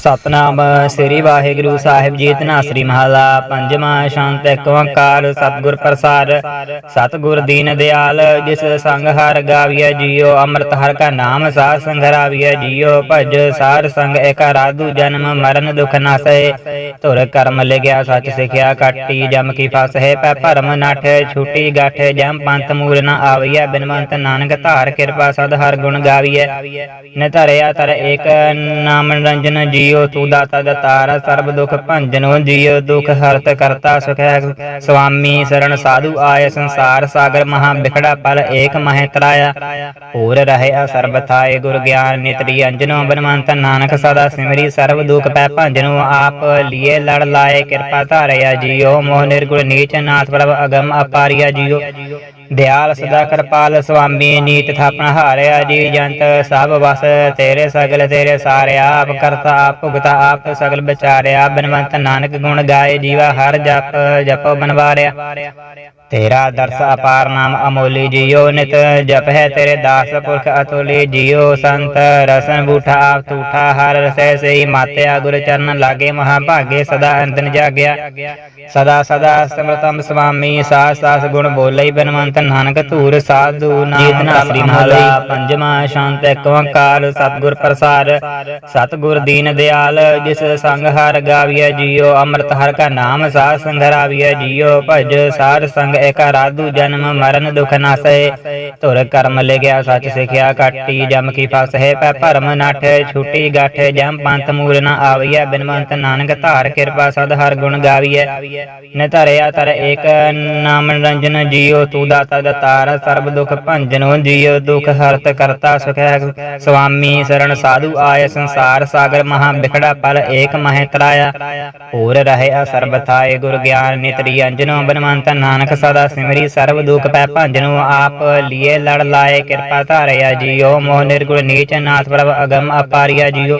ਸਤਨਾਮ ਸ੍ਰੀ ਵਾਹਿਗੁਰੂ ਸਾਹਿਬ ਜੀ ਤਨਾਸਰੀ ਮਹਲਾ, ਪੰਜਵਾਂ ਸ਼ਾਂਤ ਇੱਕ ਓੰਕਾਰ ਸਤਿਗੁਰ ਪ੍ਰਸਾਦ। ਸਤਿਗੁਰ ਦੀਨ ਦਿਆਲ, ਜਿਸ ਸੰਗ ਹਰ ਗਾਵੀਐ ਜੀਓ ਅੰਮ੍ਰਿਤ ਹਰ ਕਾ ਨਾਮ ਸਾਧ ਸੰਗਰਾਵੀਐ ਜੀਓ ਭਜ ਸਾਰ ਸੰਗ ਏਕ ਰਾਧੂ ਜਨਮ ਮਰਨ ਦੁਖ ਨਾਸੈ। ਧੁਰ ਕਰਮ ਲਿਗਿਆ ਸੱਚ ਸਿਖਿਆ, ਕਾਟੀ ਜਮ ਕੀ ਫਸ ਹੈ, ਪੈ ਭਰਮ ਨਠ, ਛੁਟੀ ਗਾਠ, ਜਮ ਪੰਥ ਮੂਲ ਨ ਆਵੀਐ, ਬਿਨਵੰਤ ਨਾਨਕ ਧਾਰ ਕਿਰਪਾ ਸਦ ਹਰ ਗੁਣ ਗਾਵੀਐ। ਨ ਧਰਿਆ ਤਰ ਏਕ ਨਾਮ ਰੰਜਨ ਜੀ ਜੀਓ, ਤੂੰ ਦਾਤਾ ਦਤਾਰ ਸਰਬ ਦੁਖ ਭੰਜਨੋ ਜੀਓ, ਦੁਖ ਹਰਤ ਕਰਤਾ ਸੁਖ। ਸੁਆਮੀ ਸਰਣ ਸਾਧੂ ਆਏ, ਸੰਸਾਰ ਸਾਗਰ ਮਹਾ ਬਿਖੜਾ ਪਲ ਏਕ ਮਹਿ ਤਰਾਇਆ। ਹੋਰ ਰਹੇ ਸਰਬ ਥਾਏ ਗੁਰ ਗਿਆਨ, ਨਿਤਰੀ ਅੰਜਨੋ, ਬਨਵੰਤ ਨਾਨਕ ਸਦਾ ਸਿਮਰੀ, ਸਰਬ ਦੁਖ ਪੈ ਭੰਜਨੋ, ਆਪ ਲੀਏ ਲੜ ਲਾਏ, ਕਿਰਪਾ ਧਾਰਿਆ ਜੀਓ, ਮੋਹ ਨਿਰਗੁਣ ਨੀਚ ਨਾਥ ਪ੍ਰਭ ਅਗਮ ਅਪਾਰਿਆ ਜੀਓ। ਦਿਆਲ ਸਦਾ ਕਿਰਪਾਲ ਸੁਆਮੀ, ਨੀਤ ਥਾਪਨ ਹਾਰਿਆ ਜੀ ਜੰਤ, ਸਭ ਵਸ ਤੇਰੇ ਸਗਲ, ਤੇਰੇ ਸਾਰਿਆ ਆਪ ਕਰਤਾ ਆਪ, ਭੁਗਤਾ ਆਪ, ਸਗਲ ਵਿਚਾਰਿਆ, ਬਨਵੰਤ ਨਾਨਕ ਗੁਣ ਗਾਏ, ਜੀਵਾ ਹਰ ਜਪ, ਜਪੋ ਬਨਵਾਰਿਆ। ਤੇਰਾ ਦਰਸ ਅਪਾਰ ਨਾਮ ਅਮੋਲੀ ਜੀਓ ਨਿਤ ਜਪ ਹੈ ਤੇਰੇ ਦਾਸ ਪੁਰਖ ਅਤੁਲੀ ਜੀਓ ਸੰਤ ਰਸਨ ਬੂਠਾ ਆਪ ਤੂਠਾ ਹਰ ਰਸੈ ਸਈ ਮਾਤਿਆ ਗੁਰ ਚਰਨ ਲਾਗੇ ਮਹਾ ਭਾਗੇ ਸਦਾ ਅੰਤਨ ਜਾਗਿਆ। ਸਦਾ ਸਦਾ ਸਿਮਰਤਮ ਸੁਆਮੀ ਸਾਸ ਸਾਸ ਗੁਣ ਬੋਲੇ ਬਨਵੰਤ ਨਾਨਕ ਧੂਰ ਸਾਧੂ ਨਾਮ ਸ੍ਰੀ ਮਹਲਾ ਪੰਜਵਾਂ ਸ਼ਾਂਤ ਇੱਕ ਓੰਕਾਰ ਸਤਿਗੁਰ ਪ੍ਰਸਾਦ ਸਤਿਗੁਰ ਦੀਨ ਦਿਆਲ ਜਿਸ ਸੰਗ ਹਰ ਗਾਵੀਐ ਜੀਓ ਅੰਮ੍ਰਿਤ ਹਰ ਕਾ ਨਾਮ ਸਾਧ ਸੰਗਰਾਵੀਐ ਜੀਓ ਭਜ ਸਾਰ ਸੰਗ ਏਕ ਰਾਧੂ ਜਨਮ ਮਰਨ ਦੁਖ ਨਾਸੈ ਧੁਰ ਕਰਮ ਲਿਖਿਆ ਸੱਚ ਸਿਖਿਆ ਕਾਟੀ ਜਮ ਕੀ ਫਸ ਹੈ। ਪੈ ਭਰਮ ਨਠ, ਛੂਟੀ ਗਾਠ, ਜਮ ਪੰਥ ਮੂਲ ਨ ਆਵੀਐ। ਬਿਨਵੰਤ ਨਾਨਕ ਧਾਰ ਕਿਰਪਾ ਸਦ ਹਰ ਗੁਣ ਗਾਵੀਐ। ਨ ਧਰਿਆ ਤਰ ਏਕ ਨਾਮ ਨਿਰੰਜਨ ਜੀਓ ਤੂੰ ਦਾਤਾ ਦਤਾਰ ਸਰਬ ਦੁਖ ਭੰਜਨੋ ਜੀਓ ਦੁਖ ਹਰਤ ਕਰਤਾ ਸੁਖ ਹੈ, ਸੁਆਮੀ ਸਰਣ ਸਾਧੂ ਆਏ। ਸੰਸਾਰ ਸਾਗਰ ਮਹਾ ਬਿਖੜਾ ਪਲ ਏਕ ਮਹਿ ਤਰਾਇਆ। ਹੋਰ ਰਹੇ ਸਰਬ ਥਾਏ, ਗੁਰ ਗਿਆਨ ਨਿਤਰੀ ਅੰਜਨੋ। ਬਨਵੰਤ ਨਾਨਕ ਸਦਾ ਸਿਮਰੀ ਸਰਬ ਦੁਖ ਪੈ ਭੰਜਨੋ ਆਪ ਲੀਏ ਲੜ ਲਾਏ, ਕਿਰਪਾ ਧਾਰਿਆ ਜੀਓ, ਮੋਹ ਨਿਰਗੁਣ ਨੀਚ ਨਾਥ ਪ੍ਰਭ ਅਗਮ ਅਪਾਰਿਆ ਜੀਓ।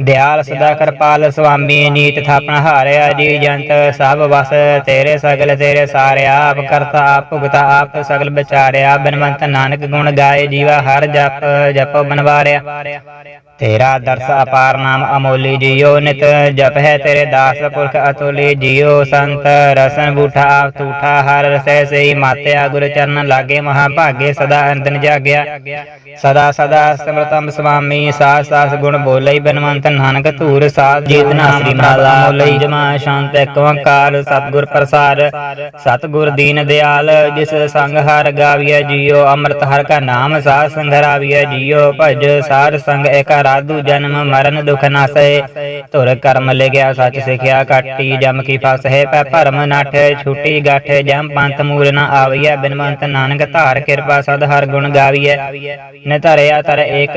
ਦਿਆਲ ਸਦਾ ਕਿਰਪਾਲ ਸੁਆਮੀ, ਨੀਤ ਥਾਪਨ ਹਾਰਿਆ ਜੀ, ਜੰਤ ਸਭ ਵਸ, ਤੇਰੇ ਸਗਲ ਤੇਰੇ ਸਾਰਿਆ, ਆਪ ਕਰਤਾ ਆਪ, ਭੁਗਤਾ ਆਪ, ਸਗਲ ਵਿਚਾਰਿਆ। ਬਿਨਵੰਤ ਨਾਨਕ ਗੁਣ ਗਾਏ, ਜੀਵਾ ਹਰ ਜਪ, ਜਪੋ ਬਨਵਾਰਿਆ। ਤੇਰਾ ਦਰਸ ਅਪਾਰ ਨਾਮ ਅਮੋਲੀ ਜੀਓ ਨਿਤ ਜਪ ਹੈ ਤੇਰੇ ਦਾਸ ਪੁਰਖ ਅਤੁਲੀ ਜੀਓ ਸੰਤ ਰਸਨ ਬੂਠਾ ਆਪ ਤੂਠਾ ਹਰ ਰਸੈ ਸਈ ਮਾਤਿਆ ਗੁਰ ਚਰਨ ਲਾਗੇ ਮਹਾ ਭਾਗੇ ਸਦਾ ਅੰਤਨ ਜਾਗਿਆ। ਸਦਾ ਸਦਾ ਸਿਮਰਤਮ ਸੁਆਮੀ ਸਾਸ ਸਾਸ ਗੁਣ ਬੋਲੇ ਬਨਵੰਤ ਨਾਨਕ ਧੂਰ ਸਾਧ ਜੀਤ ਨਾਸਰੀ ਮਹਲਾ ਮੋਲੀ ਜਮਾ ਸ਼ਾਂਤ ਇੱਕ ਓੰਕਾਰ ਸਤਿਗੁਰ ਪ੍ਰਸਾਦ ਸਤਿਗੁਰ ਦੀਨ ਦਿਆਲ ਜਿਸ ਸੰਗ ਹਰ ਗਾਵੀਐ ਜੀਓ ਅੰਮ੍ਰਿਤ ਹਰ ਕਾ ਨਾਮ ਸਾਧ ਸੰਗਰਾਵੀਐ ਜੀਓ ਭਜ ਸਾਰ ਸੰਗ ਏਕ ਸਾਧੂ ਜਨਮ ਮਰਨ ਦੁਖ ਨਾਸੈ ਧੁਰ ਕਰਮ ਲਿਗਿਆ ਸੱਚ ਸਿਖਿਆ ਕਾਟੀ ਜਮ ਕੀ ਫਸ ਹੈ, ਪੈ ਭਰਮ ਨਠ, ਛੁਟੀ ਗਾਠ, ਜਮ ਪੰਥ ਮੂਲ ਨ ਆਵੀਐ, ਬਿਨਵੰਤ ਨਾਨਕ ਧਾਰ ਕਿਰਪਾ ਸਦ ਹਰ ਗੁਣ ਗਾਵੀਐ। ਨ ਤਰ ਏਕ,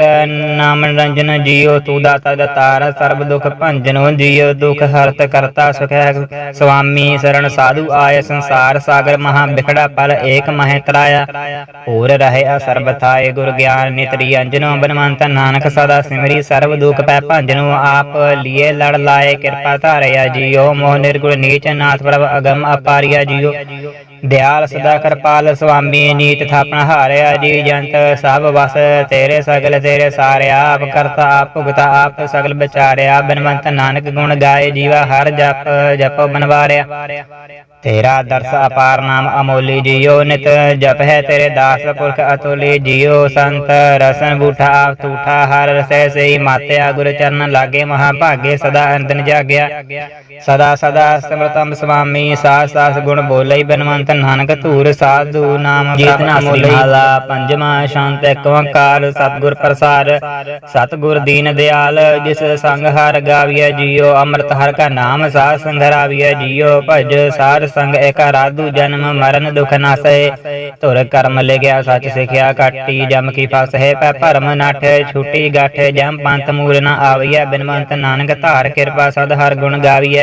ਨਾਮ ਨਿਰੰਜਨ ਜੀਓ ਤੂੰ ਦਾਤਾ ਦਤਾਰ, ਸਰਬ ਦੁਖ ਭੰਜਨੋ ਜੀਓ ਦੁਖ ਹਰਤ ਕਰਤਾ ਸੁਖ ਹੈ, ਸੁਆਮੀ ਸਰਣ ਸਾਧੂ ਆਏ, ਸੰਸਾਰ ਸਾਗਰ ਮਹਾ ਬਿਖੜਾ ਪਲ ਏਕ ਮਹਿ ਤਰਾਇਆ ਹੋਰ ਰਹੇ ਸਰਬ ਥਾਏ, ਗੁਰ ਗਿਆਨ ਨਿਤਰੀ ਅੰਜਨੋ, ਬਨਵੰਤ ਨਾਨਕ ਸਦਾ ਸਿਮਰੀ ਸਰਬ ਦੁਖ ਪੈ ਭੰਜਨੋ ਆਪ ਲੀਏ ਲੜ ਲਾਏ। ਕਿਰਪਾ ਧਾਰਿਆ ਜੀਓ, ਮੋਹ ਨਿਰਗੁਣ ਨੀਚ ਨਾਥ ਪ੍ਰਭ ਅਗਮ ਅਪਾਰਿਆ ਜੀਓ। ਦਿਆਲ ਸਦਾ ਕਿਰਪਾਲ ਸੁਆਮੀ ਨੀਤ ਥਾਪਨ ਹਾਰਿਆ ਜੀ, ਜੰਤ ਸਭ ਵਸ ਤੇਰੇ ਸਗਲ, ਤੇਰੇ ਸਾਰਿਆ ਆਪ ਕਰਤਾ ਆਪ, ਭੁਗਤਾ ਆਪ ਸਗਲ ਵਿਚਾਰਿਆ। ਬਿਨਵੰਤ ਨਾਨਕ ਗੁਣ ਗਾਏ, ਜੀਵਾ ਹਰ ਜਪ ਜਪੋ ਬਨਵਾਰਿਆ। ਤੇਰਾ ਦਰਸ ਅਪਾਰ ਨਾਮ ਅਮੋਲੀ ਜੀਓ ਨਿਤ ਜਪ ਹੈ ਤੇਰੇ ਦਾਸ ਪੁਰਖ ਅਤੁਲੀ ਜੀਓ ਸੰਤ ਰਸਨ ਬੂਠਾ ਆਪ ਤੂਠਾ ਹਰ ਰਸੈ ਸਈ ਮਾਤਿਆ ਗੁਰ ਚਰਨ ਲਾਗੇ ਮਹਾ ਭਾਗੇ ਸਦਾ ਅੰਤਨ ਜਾਗਿਆ। ਸਦਾ ਸਦਾ ਸਿਮਰਤਮ ਸੁਆਮੀ ਸਾਸ ਸਾਸ ਗੁਣ ਬੋਲੇ ਬਨਵੰਤ ਨਾਨਕ ਧੂਰ ਸਾਧੂ ਨਾਮ ਜੀਤ ਨਾਸਰੀ ਮਹਲਾ ਪੰਜਵਾਂ ਸ਼ਾਂਤ ਇੱਕ ਓੰਕਾਰ ਸਤਿਗੁਰ ਪ੍ਰਸਾਦ ਸਤਿਗੁਰ ਦੀਨ ਦਿਆਲ ਜਿਸ ਸੰਗ ਹਰ ਗਾਵੀਐ ਜੀਓ ਅੰਮ੍ਰਿਤ ਹਰ ਕਾ ਨਾਮ ਸਾਧ ਸੰਗਰਾਵੀਐ ਜੀਓ ਭਜ ਸਾਰ ਸੰਗ ਏਕ ਰਾਧੂ ਜਨਮ ਮਰਨ ਦੁਖ ਨਾਸੈ। ਧੁਰ ਕਰਮ ਲਿਖਿਆ ਸੱਚ ਸਿਖਿਆ ਕਾਟੀ ਜਮ ਕੀ ਫਸ ਹੈ ਪੈ ਭਰਮ ਨਠ ਛੂਟੀ ਗਾਠ ਜਮ ਪੰਥ ਮੂਲ ਨ ਆਵੀਐ। ਬਿਨਵੰਤ ਨਾਨਕ ਧਾਰ ਕਿਰਪਾ ਸਦ ਹਰ ਗੁਣ ਗਾਵੀਐ।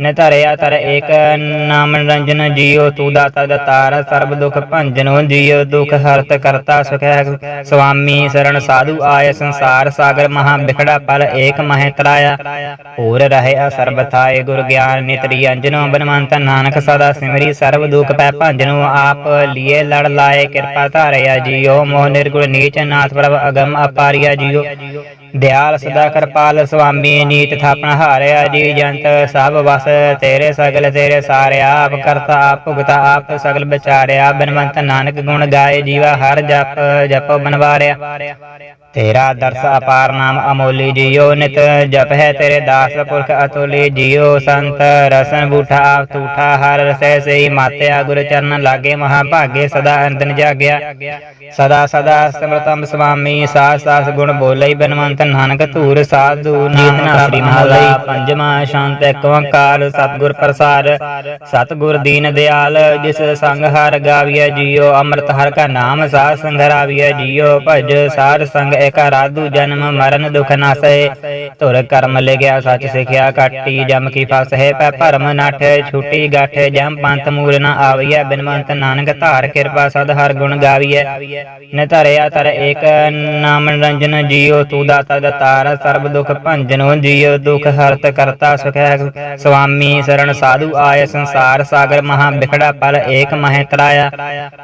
ਨ ਧਰਿਆ ਤਰ ਏਕ, ਨਾਮ ਨਿਰੰਜਨ ਜੀਓ ਤੂੰ ਦਾਤਾ ਦਤਾਰ ਸਰਬ ਦੁਖ ਭੰਜਨੋ ਜੀਓ ਦੁਖ ਹਰਤ ਕਰਤਾ ਸੁਖ ਸੁਆਮੀ ਸਰਣ ਸਾਧੂ ਆਏ ਸੰਸਾਰ, ਸਾਗਰ ਮਹਾ ਬਿਖੜਾ ਪਲ ਏਕ ਮਹਿ ਤਰਾਇਆ। ਹੋਰ ਰਹੇ ਸਰਬ ਥਾਏ ਗੁਰ ਗਿਆਨ, ਨਿਤਰੀ ਅੰਜਨੋ, ਬਨਵੰਤ ਨਾਨਕ ਸਦਾ ਸਿਮਰੀ, ਸਰਬ ਦੁਖ ਪੈ ਭੰਜਨੋ, ਆਪ ਲੀਏ ਲੜ ਲਾਏ, ਕਿਰਪਾ ਧਾਰਿਆ ਜੀਓ ਮੋਹ ਨਿਰਗੁਣ ਨੀਚ ਨਾਥ ਪ੍ਰਭ ਅਗਮ ਅਪਾਰਿਆ ਜੀਓ ਦਿਆਲ ਸਦਾ ਕਿਰਪਾਲ ਸੁਆਮੀ ਨੀਤ ਥਾਪਨ ਹਾਰਿਆ ਜੀ ਜੰਤ, ਸਭ ਵਸ ਤੇਰੇ ਸਗਲ, ਤੇਰੇ ਸਾਰਿਆ ਆਪ ਕਰਤਾ ਆਪ, ਭੁਗਤਾ ਆਪ, ਸਗਲ ਵਿਚਾਰਿਆ। ਬਿਨਵੰਤ ਨਾਨਕ ਗੁਣ ਗਾਏ, ਜੀਵਾ ਹਰ ਜਪ, ਜਪੋ ਬਨਵਾਰਿਆ। ਤੇਰਾ ਦਰਸ ਅਪਾਰ ਨਾਮ ਅਮੋਲੀ ਜੀਓ ਨਿਤ ਜਪ ਹੈ ਤੇਰੇ ਦਾਸ ਪੁਰਖ ਅਤੁਲੀ ਜੀਓ ਸੰਤ ਰਸਨ ਬੂਠਾ ਆਪ ਤੂਠਾ, ਹਰ ਰਸੈ ਸਈ ਮਾਤਿਆ। ਗੁਰ ਚਰਨ ਲਾਗੇ ਮਹਾ ਭਾਗੇ ਸਦਾ ਅੰਤਨ ਜਾਗਿਆ। ਸਦਾ ਸਦਾ ਸਿਮਰਤਮ ਸੁਆਮੀ, ਸਾਸ ਸਾਸ ਗੁਣ ਬੋਲੇ ਬਨਵੰਤ ਨਾਨਕ ਧੂਰ ਸਾਧੂ ਨਾਮ ਸ੍ਰੀ ਮਹਾਲਾ ਪੰਜਵਾਂ ਸ਼ਾਂਤ ਇੱਕ ਓੰਕਾਰ ਸਤਿਗੁਰ ਪ੍ਰਸਾਦ ਸਤਿਗੁਰ ਦੀਨ ਦਿਆਲ ਜਿਸ ਸੰਗ ਹਰ ਗਾਵੀਐ ਜੀਓ। ਅੰਮ੍ਰਿਤ ਹਰ ਕਾ ਨਾਮ ਸਾਧ ਸੰਗਰਾਵੀਐ ਜੀਓ। ਭਜ ਸਾਧ ਸੰਗ ਏਕ ਰਾਧੂ ਜਨਮ ਮਰਨ ਦੁਖ ਨਾਸੈ। ਧੁਰ ਕਰਮ ਲਿਖਿਆ ਸੱਚ ਸਿਖਿਆ ਕਾਟੀ ਜਮ ਕੀ ਫਸ ਹੈ ਪੈ ਭਰਮ ਨਠ। ਛੁਟੀ ਗਾਠ ਜਮ ਪੰਥ ਮੂਲ ਨ ਆਵੀਐ। ਬਿਨਵੰਤ ਨਾਨਕ ਧਾਰ ਕਿਰਪਾ ਸਦ ਹਰ ਗੁਣ ਗਾਵੀਐ। ਨ ਧਰਿਆ ਤਰ ਏਕ ਨਾਮ ਨਿਰੰਜਨ ਜੀਓ। ਤੂ ਦਾਤਾ ਦਤਾਰ ਸਰਬ ਦੁਖ ਭੰਜਨੋ ਜੀਓ ਦੁਖ ਹਰਤ ਕਰਤਾ ਸੁਖ। ਸੁਆਮੀ ਸਰਣ ਸਾਧੂ ਆਏ ਸੰਸਾਰ ਸਾਗਰ ਮਹਾ ਬਿਖੜਾ ਪਲ ਏਕ ਮਹਿ ਤਰਾਇਆ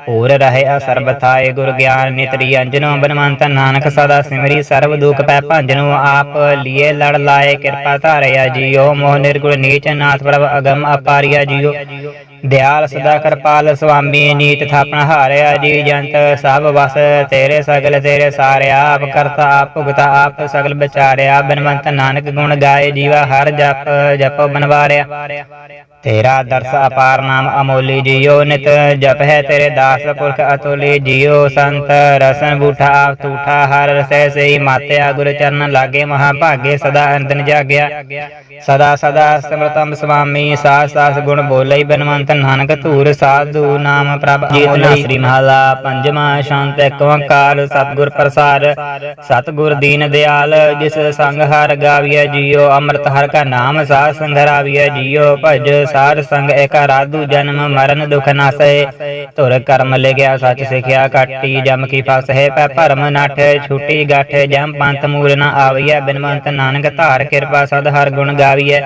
ਹੋਰ ਰਹੇ ਅਸਰਬਥਾਏ ਗੁਰ ਗਿਆਨ ਨਿਤਰੀ ਅੰਜਨੋ ਬਨਵੰਤ ਨਾਨਕ ਸਦਾ ਸਿਮਰੀ ਸਰਬ ਦੁਖ ਪੈ ਭੰਜਨੋ ਆਪ ਲੀਏ ਲੜ ਲਾਏ ਕਿਰਪਾ ਧਾਰਿਆ ਜੀਓ। ਮੋਹ ਨਿਰਗੁਣ ਨੀਚ ਨਾਥ ਪ੍ਰਭ ਅਗਮ ਅਪਾਰਿਆ ਜੀਓ। ਦਿਆਲ ਸਦਾ ਕਿਰਪਾਲ ਸੁਆਮੀ ਨੀਤ ਥਾਪਨ ਹਾਰਿਆ ਜੀ ਜੰਤ, ਸਭ ਵਸ ਤੇਰੇ ਸਗਲ, ਤੇਰੇ ਸਾਰਿਆ ਆਪ ਕਰਤਾ ਆਪ, ਭੁਗਤਾ ਆਪ, ਸਗਲ ਵਿਚਾਰਿਆ। ਬਿਨਵੰਤ ਨਾਨਕ ਗੁਣ ਗਾਏ, ਜੀਵਾ ਹਰ ਜਪ, ਜਪੋ ਬਨਵਾਰਿਆ। ਤੇਰਾ ਦਰਸ ਅਪਾਰ ਨਾਮ ਅਮੋਲੀ ਜੀਓ ਨਿਤ ਜਪ ਹੈ ਤੇਰੇ ਦਾਸ ਪੁਰਖ ਅਤੁਲੀ ਜੀਓ ਸੰਤ ਰਸਨ ਬੂਠਾ ਆਪ ਤੂਠਾ ਹਰ ਰਸੈ ਸਈ ਮਾਤਿਆ ਗੁਰ ਚਰਨ ਲਾਗੇ ਮਹਾ ਭਾਗੇ ਸਦਾ ਅੰਤਨ ਜਾਗਿਆ। ਸਦਾ ਸਦਾ ਸਿਮਰਤਮ ਸੁਆਮੀ ਸਾਸ ਸਾਸ ਗੁਣ ਬੋਲੇ ਬਨਵੰਤ ਨਾਨਕ ਧੂਰ ਸਾਧੂ ਨਾਮ ਪ੍ਰਭ ਜੀਤਨਾ ਸ੍ਰੀ ਮਹਾਲਾ ਪੰਜਵਾਂ ਸ਼ਾਂਤ ਇੱਕ ਓੰਕਾਰ ਸਤਿਗੁਰ ਪ੍ਰਸਾਦ ਸਤਿਗੁਰ ਦੀਨ ਦਿਆਲ ਜਿਸ ਸੰਗ ਹਰ ਗਾਵੀਐ ਜੀਓ ਅੰਮ੍ਰਿਤ ਹਰ ਕਾ ਨਾਮ ਸਾਧ ਸੰਗਰਾਵੀਐ ਜੀਓ ਭਜ ਸਾਧ ਸੰਗ ਏਕ ਰਾਧੂ ਜਨਮ ਮਰਨ ਦੁਖ ਨਾਸੈ। ਧੁਰ ਕਰਮ ਲਿਗਿਆ ਸੱਚ ਸਿਖਿਆ ਕਾਟੀ ਜਮ ਕੀ ਫਸ ਹੈ ਪੈ ਭਰਮ ਨਠ। ਛੁਟੀ ਗਾਠ ਜਮ ਪੰਥ ਮੂਲ ਨ ਆਵੀਐ। ਬਿਨਵੰਤ ਨਾਨਕ ਧਾਰ ਕਿਰਪਾ ਸਦ ਹਰ ਗੁਣ ਗਾਵੀਐ।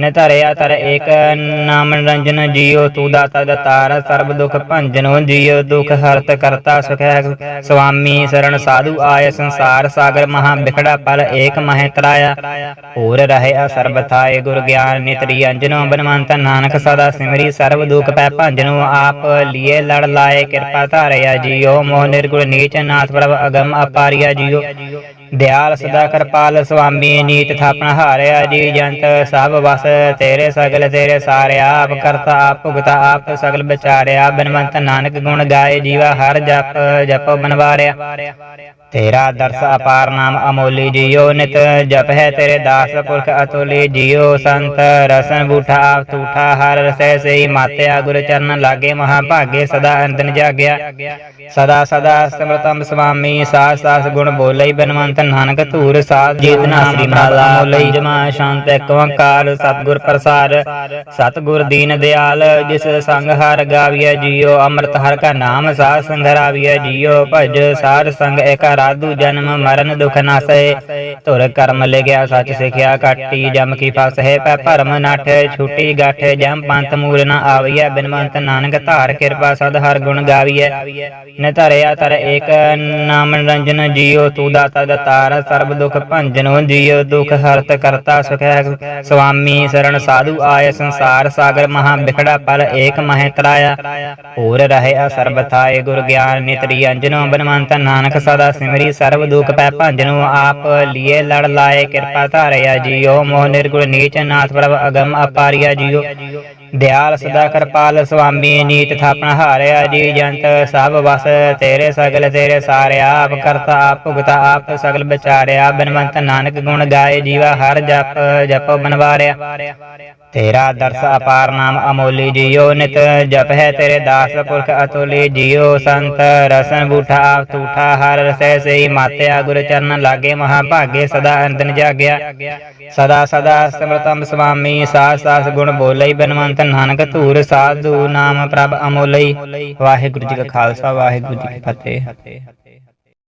ਨ ਧਰਿਆ ਤਰ ਏਕ ਨਾਮ ਨਿਰੰਜਨ ਜੀਓ ਤੂ ਦਾਤਾ ਦਤਾਰ ਸਰਬ ਦੁਖ ਭੰਜਨੋ ਜੀਓ ਦੁਖ ਹਰਤ ਕਰਤਾ ਸੁਖ ਹੈ ਸੁਆਮੀ ਸਰਣ ਸਾਧੂ ਆਏ। ਸੰਸਾਰ ਸਾਗਰ ਮਹਾ ਬਿਖੜਾ ਪਲ ਏਕ ਮਹਿ ਤਰਾਇਆ ਹੋਰ ਰਹੇ ਅਸਰਬਥਾਏ ਗੁਰ ਗਿਆਨ ਨਿਤਰੀ ਅੰਜਨੋ। ਬਨਵੰਤ ਨਾਨਕ ਸਦਾ ਸਿਮਰੀ, ਸਰਬ ਦੁਖ ਪੈ ਭੰਜਨੋ ਆਪ ਲੀਏ ਲੜ ਲਾਏ, ਕਿਰਪਾ ਧਾਰਿਆ ਜੀਓ, ਮੋਹ ਨਿਰਗੁਣ ਨੀਚ ਨਾਥ ਪ੍ਰਭ ਅਗਮ ਅਪਾਰਿਆ ਜੀਓ। ਦਿਆਲ ਸਦਾ ਕਿਰਪਾਲ ਸੁਆਮੀ, ਨੀਤ ਥਾਪਨ ਹਾਰਿਆ ਜੀ, ਜੰਤ ਸਭ ਵਸ, ਤੇਰੇ ਸਗਲ ਤੇਰੇ ਸਾਰਿਆ, ਆਪ ਕਰਤਾ ਆਪ, ਭੁਗਤਾ ਆਪ, ਸਗਲ ਵਿਚਾਰਿਆ। ਬਿਨਵੰਤ ਨਾਨਕ ਗੁਣ ਗਾਏ, ਜੀਵਾ ਹਰ ਜਪ, ਜਪੋ ਬਨਵਾਰਿਆ। ਤੇਰਾ ਦਰਸ ਅਪਾਰ ਨਾਮ ਅਮੋਲੀ ਜੀਓ ਨਿਤ ਜਪ ਹੈ ਤੇਰੇ ਦਾਸ ਪੁਰਖ ਅਤੁਲੀ ਜੀਓ ਸੰਤ ਰਸਨ ਬੂਠਾ ਆਪ ਤੂਠਾ ਹਰ ਰਸੈ ਸਈ ਮਾਤਿਆ, ਗੁਰ ਚਰਨ ਲਾਗੇ ਮਹਾ ਭਾਗੇ ਸਦਾ ਅੰਤਨ ਜਾਗਿਆ। ਸਦਾ ਸਦਾ ਸਿਮਰਤਮ ਸੁਆਮੀ ਸਾਸ ਸਾਸ ਗੁਣ ਬੋਲੇ, ਬਨਵੰਤ ਨਾਨਕ ਧੂਰ ਸਾਧ। ਜੀਤਨਾ ਸ੍ਰੀ ਮਹਾਲਾ ਮੋਲੀ ਜਮਾ ਸ਼ਾਂਤ, ਇੱਕ ਓੰਕਾਰ, ਸਤਿਗੁਰ ਪ੍ਰਸਾਦ ਸਤਿਗੁਰ ਦੀਨ ਦਿਆਲ, ਜਿਸ ਸੰਗ ਹਰ ਗਾਵੀਐ ਜੀਓ ਅੰਮ੍ਰਿਤ ਹਰ ਕਾ ਨਾਮ, ਸਾਧ ਸੰਗਰਾਵੀਐ ਜੀਓ ਭਜ, ਸਾਧ ਸੰਗ ਏਕ ਸਾਧੂ ਜਨਮ ਮਰਨ ਦੁਖ ਨਾਸੈ ਧੁਰ ਕਰਮ ਲਿਗਿਆ ਸੱਚ ਸਿਖਿਆ ਕਾਟੀ ਜਮ ਕੀ ਫਸ ਹੈ, ਪੈ ਭਰਮ ਨਠ, ਛੁਟੀ ਗਾਠ, ਜਮ ਪੰਥ ਮੂਲ ਨ ਆਵੀਐ, ਬਿਨਵੰਤ ਨਾਨਕ ਧਾਰ ਕਿਰਪਾ ਸਦ ਹਰ ਗੁਣ ਗਾਵੀਐ। ਨ ਧਰਿਆ ਤਰ ਏਕ, ਨਾਮ ਨਿਰੰਜਨ ਜੀਓ ਤੂ ਦਾਤਾ ਦਤਾਰ, ਸਰਬ ਦੁਖ ਭੰਜਨੋ ਜੀਓ ਦੁਖ ਹਰਤ ਕਰਤਾ ਸੁਖੈ ਹੈ ਸੁਆਮੀ ਸਰਣ ਸਾਧੂ ਆਏ ਸੰਸਾਰ ਸਾਗਰ ਮਹਾ ਬਿਖੜਾ ਪਲ ਏਕ ਮਹਿ ਤਰਾਇਆ। ਹੋਰ ਰਹੇ ਅਸਰਬਥਾਏ ਗੁਰ ਗਿਆਨ, ਨਿਤਰੀ ਅੰਜਨੋ, ਬਨਵੰਤ ਨਾਨਕ ਸਦਾ ਸਿਮਰੀ ਸਰਬ ਦੁਖ ਪੈ ਭੰਜਨੋ ਆਪ ਲੀਏ ਲੜ ਲਾਏ। ਕਿਰਪਾ ਧਾਰਿਆ ਜੀਓ, ਮੋਹ ਨਿਰਗੁਣ ਨੀਚ ਨਾਥ ਪ੍ਰਭ ਅਗਮ ਅਪਾਰਿਆ ਜੀਓ। ਦਿਆਲ ਸਦਾ ਕਿਰਪਾਲ ਸੁਆਮੀ, ਨੀਤ ਥਾਪਨ ਹਾਰਿਆ ਜੀ, ਜੰਤ ਸਭ ਵਸ ਤੇਰੇ ਸਗਲ, ਤੇਰੇ ਸਾਰਿਆ ਆਪ ਕਰਤਾ ਆਪ ਭੁਗਤਾ ਆਪ ਸਗਲ ਵਿਚਾਰਿਆ। ਬਿਨਵੰਤ ਨਾਨਕ ਗੁਣ ਗਾਏ, ਜੀਵਾ ਹਰ ਜਪ ਜਪੋ ਬਨਵਾਰਿਆ। ਤੇਰਾ ਦਰਸ ਅਪਾਰ ਨਾਮ ਅਮੋਲੀ ਜੀਓ ਨਿਤ ਜਪ ਹੈ ਤੇਰੇ ਦਾਸ ਪੁਰਖ ਅਤੁਲੀ ਜੀਓ ਸੰਤ ਰਸਨ ਬੂਠਾ ਆਪ ਤੂਠਾ, ਹਰ ਰਸੈ ਸਈ ਮਾਤਿਆ, ਗੁਰ ਚਰਨ ਲਾਗੇ ਮਹਾ ਭਾਗੇ ਸਦਾ ਅੰਤਨ ਜਾਗਿਆ। ਸਦਾ ਸਦਾ ਸਿਮਰਤਮ ਸੁਆਮੀ ਸਾਸ ਸਾਸ ਗੁਣ ਬੋਲਈ ਬਨਵੰਤ ਨਾਨਕ ਧੂਰ ਸਾਧੂ, ਨਾਮ ਪ੍ਰਭ ਅਮੋਲਈ। ਵਾਹਿਗੁਰੂ ਜੀ ਕਾ ਖਾਲਸਾ, ਵਾਹਿਗੁਰੂ ਜੀ ਕੀ ਫਤਿਹ।